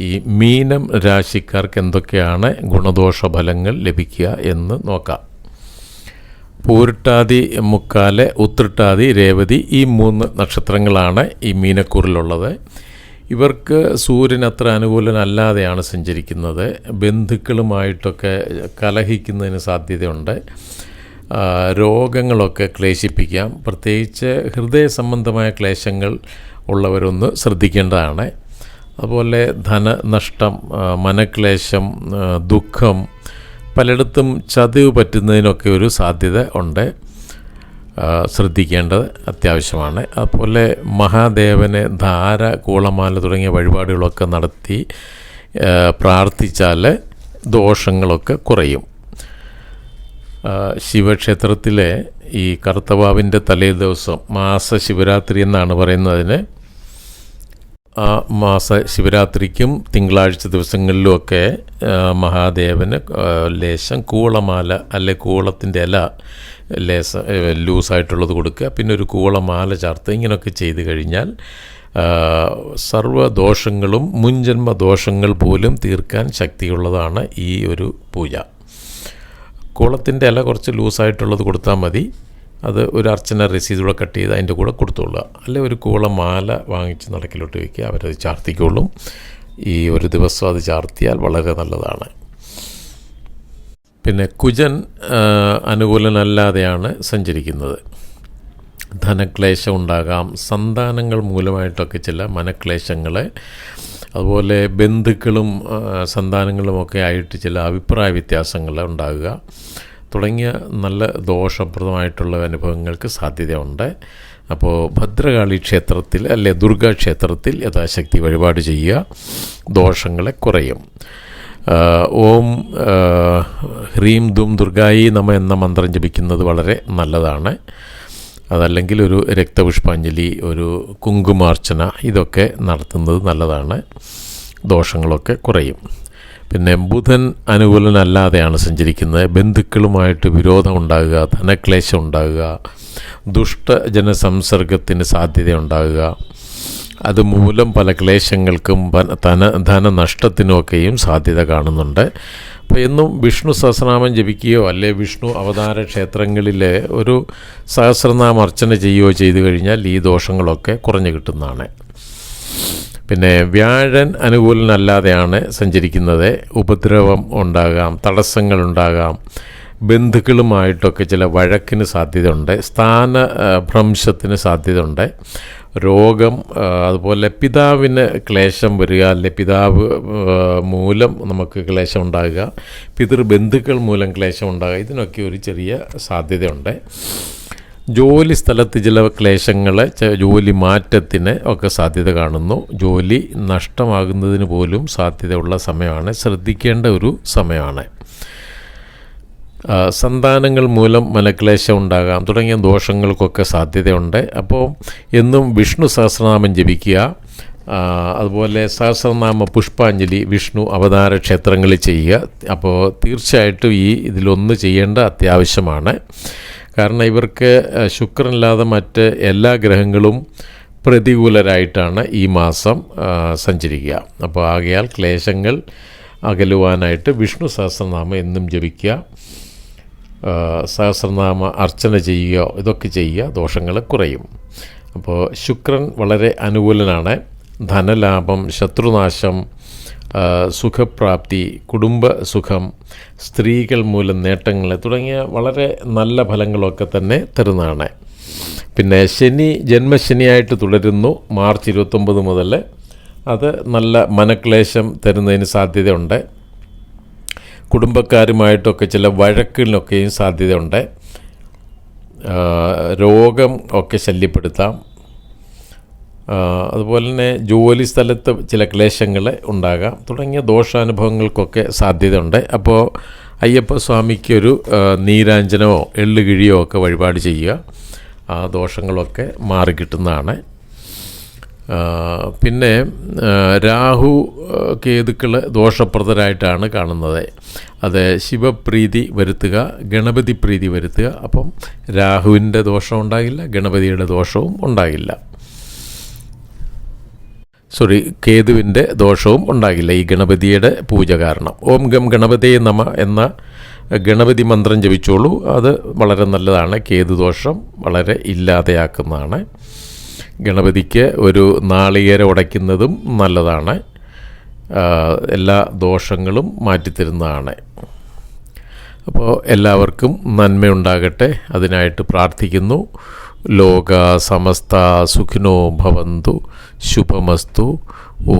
ഈ മീനം രാശിക്കാർക്ക് എന്തൊക്കെയാണ് ഗുണദോഷ ഫലങ്ങൾ ലഭിക്കുക എന്ന് നോക്കാം. പൂരിട്ടാതി മുക്കാൽ ഉത്രട്ടാതി രേവതി ഈ മൂന്ന് നക്ഷത്രങ്ങളാണ് ഈ മീനക്കൂറിലുള്ളത്. ഇവർക്ക് സൂര്യൻ അത്ര അനുകൂലനല്ലാതെയാണ് സഞ്ചരിക്കുന്നത്. ബന്ധുക്കളുമായിട്ടൊക്കെ കലഹിക്കുന്നതിന് സാധ്യതയുണ്ട്. രോഗങ്ങളൊക്കെ ക്ലേശിപ്പിക്കാം. പ്രത്യേകിച്ച് ഹൃദയ സംബന്ധമായ ക്ലേശങ്ങൾ ഉള്ളവരൊന്ന് ശ്രദ്ധിക്കേണ്ടതാണ്. അതുപോലെ ധനനഷ്ടം മനക്ലേശം ദുഃഖം പലയിടത്തും ചതിവ് പറ്റുന്നതിനൊക്കെ ഒരു സാധ്യത ഉണ്ട്. ശ്രദ്ധിക്കേണ്ടത് അത്യാവശ്യമാണ്. അതുപോലെ മഹാദേവനെ ധാര കൂളമാല തുടങ്ങിയ വഴിപാടുകളൊക്കെ നടത്തി പ്രാർത്ഥിച്ചാൽ ദോഷങ്ങളൊക്കെ കുറയും. ശിവക്ഷേത്രത്തിലെ ഈ കർത്തവാവിന്റെ തലേ ദിവസം മാസ ശിവരാത്രി എന്നാണ് പറയുന്നതിന് മാസ ശിവരാത്രിക്കും തിങ്കളാഴ്ച ദിവസങ്ങളിലുമൊക്കെ ആ, മഹാദേവന് ആ, ലേശം കൂളമാല അല്ലെ കൂളത്തിന്റെ ഇല ലേസ ലൂസായിട്ടുള്ളത് കൊടുക്കുക. പിന്നെ ഒരു കൂളമാല ചേർത്ത് ഇങ്ങനെയൊക്കെ ചെയ്ത് കഴിഞ്ഞാൽ സർവദോഷങ്ങളും മുൻജന്മ ദോഷങ്ങൾ പോലും തീർക്കാൻ ശക്തിയുള്ളതാണ് ഈ ഒരു പൂജ. കൂളത്തിന്റെ ഇല കുറച്ച് ലൂസായിട്ടുള്ളത് കൊടുത്താൽ മതി. അത് ഒരു അർച്ചന രസീതൂടെ കട്ട് ചെയ്ത് അതിന്റെ കൂടെ കൊടുത്തോളുക. അല്ലെ ഒരു കൂള മാല വാങ്ങിച്ച് നടക്കിലോട്ട് വയ്ക്കുക. അവരത് ചാർത്തിക്കോളും. ഈ ഒരു ദിവസം അത് ചാർത്തിയാൽ വളരെ നല്ലതാണ്. പിന്നെ കുജൻ അനുകൂലനല്ലാതെയാണ് സഞ്ചരിക്കുന്നത്. ധനക്ലേശം ഉണ്ടാകാം. സന്താനങ്ങൾ മൂലമായിട്ടൊക്കെ ചില മനക്ലേശങ്ങളെ അതുപോലെ ബന്ധുക്കളും സന്താനങ്ങളുമൊക്കെ ആയിട്ട് ചില അഭിപ്രായ വ്യത്യാസങ്ങൾ ഉണ്ടാകുക. തുടങ്ങിയ നല്ല ദോഷപ്രദമായിട്ടുള്ള അനുഭവങ്ങൾക്ക് സാധ്യതയുണ്ട് അപ്പോൾ ഭദ്രകാളി ക്ഷേത്രത്തിൽ അല്ലെ ദുർഗാ ക്ഷേത്രത്തിൽ യഥാശക്തി വഴിപാട് ചെയ്യുക. ദോഷങ്ങളെ കുറയും. ഓം ഹ്രീം ദും ദുർഗായി നമ എന്ന മന്ത്രം ജപിക്കുന്നത് വളരെ നല്ലതാണ്. അതല്ലെങ്കിൽ ഒരു രക്തപുഷ്പാഞ്ജലി ഒരു കുങ്കുമാർച്ചന ഇതൊക്കെ നടത്തുന്നത് നല്ലതാണ്. ദോഷങ്ങളൊക്കെ കുറയും. പിന്നെ ബുധൻ അനുകൂലനല്ലാതെയാണ് സഞ്ചരിക്കുന്നത്. ബന്ധുക്കളുമായിട്ട് വിരോധം ഉണ്ടാകുക ധനക്ലേശം ഉണ്ടാകുക ദുഷ്ടജനസംസർഗത്തിന് സാധ്യത ഉണ്ടാകുക. അതുമൂലം പല ക്ലേശങ്ങൾക്കും ധന ധനനഷ്ടത്തിനുമൊക്കെയും സാധ്യത കാണുന്നുണ്ട്. അപ്പോൾ എന്നും വിഷ്ണു സഹസ്രനാമം ജപിക്കുകയോ അല്ലെ വിഷ്ണു അവതാര ക്ഷേത്രങ്ങളിൽ ഒരു സഹസ്രനാമം അർച്ചന ചെയ്യുകയോ ചെയ്തു കഴിഞ്ഞാൽ ഈ ദോഷങ്ങളൊക്കെ കുറഞ്ഞു കിട്ടുന്നതാണ്. പിന്നെ വ്യാഴൻ അനുകൂലനല്ലാതെയാണ് സഞ്ചരിക്കുന്നത്. ഉപദ്രവം ഉണ്ടാകാം തടസ്സങ്ങൾ ഉണ്ടാകാം. ബന്ധുക്കളുമായിട്ടൊക്കെ ചില വഴക്കിന് സാധ്യതയുണ്ട്. സ്ഥാന ഭ്രംശത്തിന് സാധ്യതയുണ്ട്. രോഗം അതുപോലെ പിതാവിന് ക്ലേശം വരിക അല്ലെ പിതാവ് മൂലം നമുക്ക് ക്ലേശം ഉണ്ടാകുക പിതൃബന്ധുക്കൾ മൂലം ക്ലേശം ഉണ്ടാകുക ഇതിനൊക്കെ ഒരു ചെറിയ സാധ്യതയുണ്ട്. ജോലി സ്ഥലത്ത് ചില ക്ലേശങ്ങളെ ജോലി മാറ്റത്തിന് ഒക്കെ സാധ്യത കാണുന്നു. ജോലി നഷ്ടമാകുന്നതിന് പോലും സാധ്യതയുള്ള സമയമാണ്. ശ്രദ്ധിക്കേണ്ട ഒരു സമയമാണ്. സന്താനങ്ങൾ മൂലം മനക്ലേശം ഉണ്ടാകാം. തുടങ്ങിയ ദോഷങ്ങൾക്കൊക്കെ സാധ്യതയുണ്ട്. അപ്പോൾ എന്നും വിഷ്ണു സഹസ്രനാമം ജപിക്കുക. അതുപോലെ സഹസ്രനാമ പുഷ്പാഞ്ജലി വിഷ്ണു അവതാര ക്ഷേത്രങ്ങളിൽ ചെയ്യുക. അപ്പോൾ തീർച്ചയായിട്ടും ഈ ഇതിലൊന്ന് ചെയ്യേണ്ട അത്യാവശ്യമാണ്. കാരണം ഇവർക്ക് ശുക്രനില്ലാതെ മറ്റ് എല്ലാ ഗ്രഹങ്ങളും പ്രതികൂലരായിട്ടാണ് ഈ മാസം സഞ്ചരിക്കുക. അപ്പോൾ ആകയാൽ ക്ലേശങ്ങൾ അകലുവാനായിട്ട് വിഷ്ണു സഹസ്രനാമം എന്നും ജപിക്കുക. സഹസ്രനാമ അർച്ചന ചെയ്യുകയോ ഇതൊക്കെ ചെയ്യുക ദോഷങ്ങൾ കുറയും. അപ്പോൾ ശുക്രൻ വളരെ അനുകൂലനാണ്. ധനലാഭം ശത്രുനാശം സുഖപ്രാപ്തി കുടുംബ സുഖം സ്ത്രീകൾ മൂലം നേട്ടങ്ങൾ തുടങ്ങിയ വളരെ നല്ല ഫലങ്ങളൊക്കെ തന്നെ തരുന്നതാണ്. പിന്നെ ശനി ജന്മശനിയായിട്ട് തുടരുന്നു. മാർച്ച് ഇരുപത്തൊമ്പത് മുതൽ അത് നല്ല മനക്ലേശം തരുന്നതിന് സാധ്യതയുണ്ട്. കുടുംബക്കാരുമായിട്ടൊക്കെ ചില വഴക്കിനൊക്കെയും സാധ്യതയുണ്ട്. രോഗം ഒക്കെ ശല്യപ്പെടുത്താം. അതുപോലെ തന്നെ ജോലി സ്ഥലത്ത് ചില ക്ലേശങ്ങൾ ഉണ്ടാകാം. തുടങ്ങിയ ദോഷാനുഭവങ്ങൾക്കൊക്കെ സാധ്യതയുണ്ട്. അപ്പോൾ അയ്യപ്പ സ്വാമിക്കൊരു നീരാഞ്ജനമോ എള്ളുകിഴിയോ ഒക്കെ വഴിപാട് ചെയ്യുക. ആ ദോഷങ്ങളൊക്കെ മാറിക്കിട്ടുന്നതാണ് പിന്നെ രാഹു കേതുക്കൾ ദോഷപ്രദരായിട്ടാണ് കാണുന്നത്. അത് ശിവപ്രീതി വരുത്തുക ഗണപതി പ്രീതി വരുത്തുക. അപ്പം രാഹുവിന്റെ ദോഷം ഉണ്ടാകില്ല ഗണപതിയുടെ ദോഷവും ഉണ്ടാകില്ല. സോറി കേതുവിന്റെ ദോഷവും ഉണ്ടാകില്ല. ഈ ഗണപതിയുടെ പൂജ കാരണം. ഓം ഗം ഗണപതേ നമ എന്ന ഗണപതി മന്ത്രം ജപിച്ചോളൂ. അത് വളരെ നല്ലതാണ്. കേതു ദോഷം വളരെ ഇല്ലാതെയാക്കുന്നതാണ്. ഗണപതിക്ക് ഒരു നാളികേര ഉടയ്ക്കുന്നതും നല്ലതാണ്. എല്ലാ ദോഷങ്ങളും മാറ്റിത്തരുന്നതാണ്. അപ്പോൾ എല്ലാവർക്കും നന്മയുണ്ടാകട്ടെ. അതിനായിട്ട് പ്രാർത്ഥിക്കുന്നു. ലോക സമസ്ത സുഖിനോ ഭവന്തു. ശുഭമസ്തു. ഓ